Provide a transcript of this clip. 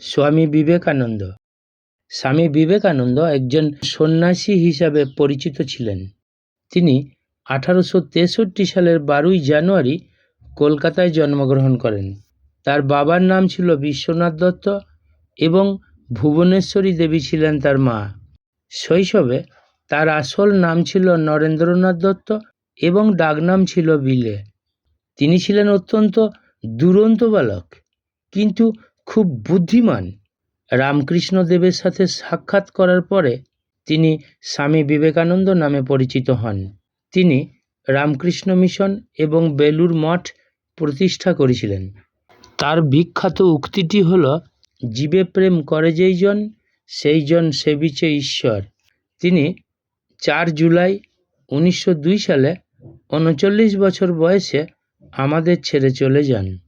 স্বামী বিবেকানন্দ। স্বামী বিবেকানন্দ একজন সন্ন্যাসী হিসাবে পরিচিত ছিলেন। তিনি আঠারোশো তেষট্টি সালের বারোই জানুয়ারি কলকাতায় জন্মগ্রহণ করেন। তার বাবার নাম ছিল বিশ্বনাথ দত্ত এবং ভুবনেশ্বরী দেবী ছিলেন তার মা। শৈশবে তার আসল নাম ছিল নরেন্দ্রনাথ দত্ত এবং ডাকনাম ছিল বিলে। তিনি ছিলেন অত্যন্ত দুরন্ত বালক। কিন্তু খুব বুদ্ধিমান। রামকৃষ্ণ দেবের সাথে সাক্ষাৎ করার পরে তিনি স্বামী বিবেকানন্দ নামে পরিচিত হন। তিনি রামকৃষ্ণ মিশন এবং বেলুর মঠ প্রতিষ্ঠা করেছিলেন। তার বিখ্যাত উক্তিটি হল, জীবে প্রেম করে যেই জন, সেই জন সেবিছে ঈশ্বর। তিনি চার জুলাই উনিশশো দুই সালে উনচল্লিশ বছর বয়সে আমাদের ছেড়ে চলে যান।